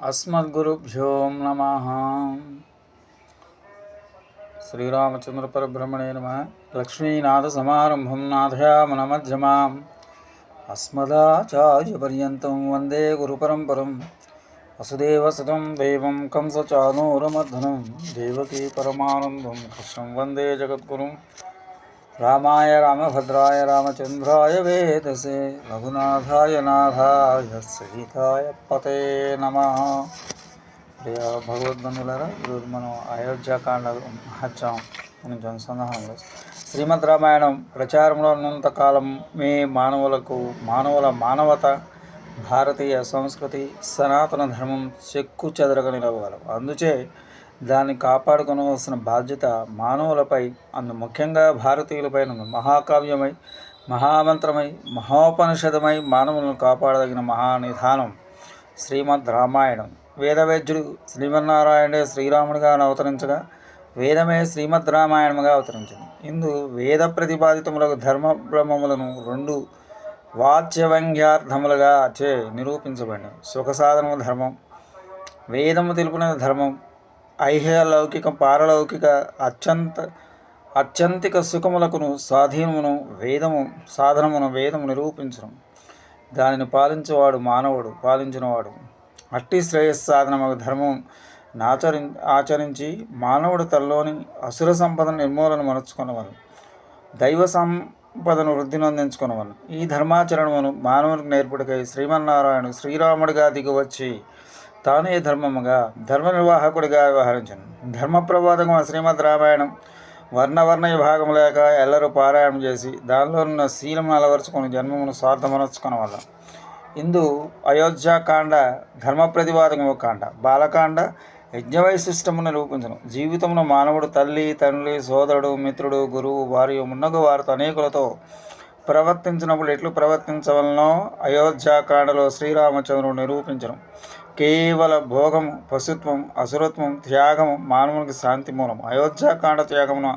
అస్మద్గురుభ్యో నమ శ్రీరామచంద్ర పరబ్రహ్మణే నమ లక్ష్మీనాథ సమారంభం నాథయామనమధ్యమాం అస్మదాచార్యపర్యంతం వందే గురుపరంపరం వసుదేవ సతం దైవం కంసచానూరమర్ధనం దేవకీ పరమానందం కృష్ణం వందే జగద్గురుం రామాయ రామభద్రాయ రామచంద్రాయ వేదసే రఘునాథాయ నాథాయ సీతాయ పతే నమ. ప్రియ భగవద్బంధులరా ఈరోజు మనం అయోధ్యాకాండ మహత్సవం గురించి అనుసంధానంలో శ్రీమద్ రామాయణం ప్రచారంలో ఉన్నంతకాలం మే మానవులకు మానవుల మానవత భారతీయ సంస్కృతి సనాతన ధర్మం చెక్కు చెదరగ నిలవగలవు అందుచే దాన్ని కాపాడుకోవలసిన బాధ్యత మానవులపై అందు ముఖ్యంగా భారతీయులపై మహాకావ్యమై మహామంత్రమై మహోపనిషదమై మానవులను కాపాడదగిన మహానిధానం శ్రీమద్ రామాయణం. వేదవేద్యుడు శ్రీమన్నారాయణే శ్రీరాముడిగా అవతరించగా వేదమే శ్రీమద్ రామాయణముగా అవతరించింది. ఇందు వేద ప్రతిపాదితములకు ధర్మ బ్రహ్మములను రెండు వాచ్యవ్యంగ్యార్థములుగా చే నిరూపించబడింది సుఖ సాధనము ధర్మం వేదము తెలుపున ధర్మం ఐహ్యలౌకిక పారలౌకిక అత్యంత అత్యంతిక సుఖములకును స్వాధీనమును వేదము సాధనమును వేదము నిరూపించడం దానిని పాలించేవాడు మానవుడు పాలించినవాడు. అట్టి శ్రేయస్ సాధనము ధర్మం నాచరి ఆచరించి మానవుడు తనలోని అసుర సంపదను నిర్మూలన మరచుకున్నవను దైవ సంపదను వృద్ధి నొందించుకున్నవను ఈ ధర్మాచరణమును మానవునికి నేర్పుడికై శ్రీమన్నారాయణుడు శ్రీరాముడిగా దిగివచ్చి తానే ధర్మముగా ధర్మ నిర్వాహకుడిగా వ్యవహరించను. ధర్మ ప్రబోధకం శ్రీమద్ రామాయణం వర్ణవర్ణ విభాగం లేక ఎల్లరూ పారాయణం చేసి దానిలో ఉన్న శీలమును అలవరుచుకొని జన్మమును స్వార్థమనర్చుకున్న వల్ల ఇందు అయోధ్యాకాండ ధర్మ ప్రతిపాదకము కాండ. బాలకాండ యజ్ఞవైశిష్టమును నిరూపించను. జీవితమును మానవుడు తల్లి తండ్రి సోదరుడు మిత్రుడు గురువు వారియు మున్నగు వారితో అనేకులతో ప్రవర్తించినప్పుడు ఎట్లు ప్రవర్తించవలనో అయోధ్యాకాండలో శ్రీరామచంద్రుడు నిరూపించను. కేవల భోగము పశుత్వం అసురత్వం త్యాగము మానవునికి శాంతి మూలం అయోధ్యాకాండ త్యాగమున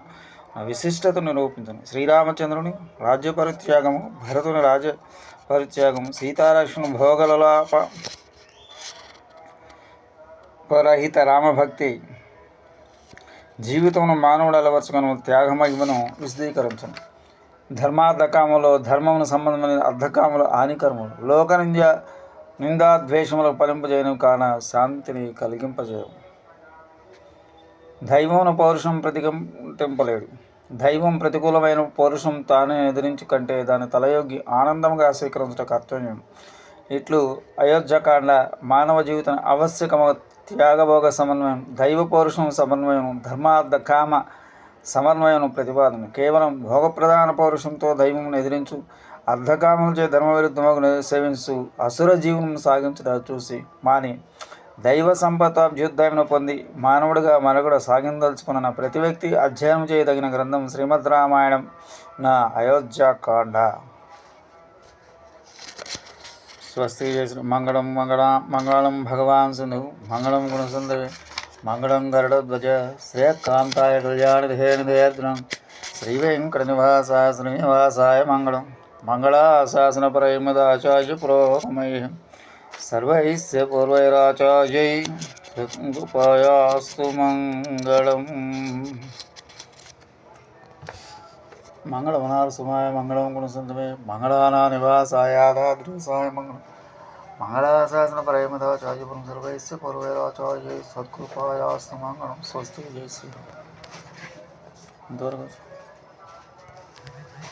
విశిష్టతను నిరూపించను. శ్రీరామచంద్రుని రాజ్య పరిత్యాగము భరతుని రాజ్య పరిత్యాగము సీతాలక్ష్మణ భోగలలాప పరహిత రామభక్తి జీవితమును మానవుడు అలవర్చుకుని త్యాగమహిమను విశదీకరించను. ధర్మార్థకాములు ధర్మమును సంబంధమైన అర్ధకాములు హానికర్ములు లోకనింద్య నిందా ద్వేషములకు ఫలింపజేయను కాన శాంతిని కలిగింపజేయవు దైవమును పౌరుషం ప్రతికంటింపలేడు దైవం ప్రతికూలమైన పౌరుషం తానే ఎదిరించి కంటే దాని తలయోగి ఆనందంగా స్వీకరించట కర్తవ్యం ఇట్లు అయోధ్యకాండ మానవ జీవితం ఆవశ్యకమ త్యాగభోగ సమన్వయం దైవ పౌరుషం సమన్వయం ధర్మార్థ కామ సమన్వయం ప్రతిపాదన. కేవలం భోగప్రధాన పౌరుషంతో దైవమును ఎదిరించు అర్ధకామములచే ధర్మవిరుద్ధమును సేవించు అసుర జీవనం సాగించుట చూసి మాని దైవ సంపద అభ్యుదయమును పొంది మానవుడిగా మనుగడ సాగిందలుచుకున్న ప్రతి వ్యక్తి అధ్యయనం చేయదగిన గ్రంథం శ్రీమద్ రామాయణం నా అయోధ్యాకాండ. స్వస్తి చేసిన మంగళం మంగళ మంగళం భగవాన్ సింధు. మంగళం గుణసుందరి మంగళం గరుడధ్వజ శ్రేయకాంతాయ కళ్యాణిధేనుధేర్ద్రం శ్రీ వెంకట నివాసాయ శ్రీనివాసాయ మంగళం మంగళాశాసన పరమదాచార్య పురోగమై సర్వైస్య పూర్వైరాచార్యై కృపాయాస్తు మంగళం. మంగళవనారసుమాయ మంగళం గుణసంతమే మంగళానా నివాసాయాదాద్రిసాయ మంగళం. మంగళాశాసన పరమదాచార్యపురం సర్వైస్య పూర్వైరాచార్య సత్కృపాయాస్తు మంగళం స్వస్తి జయ శ్రీరామ్ ఇంతవరకు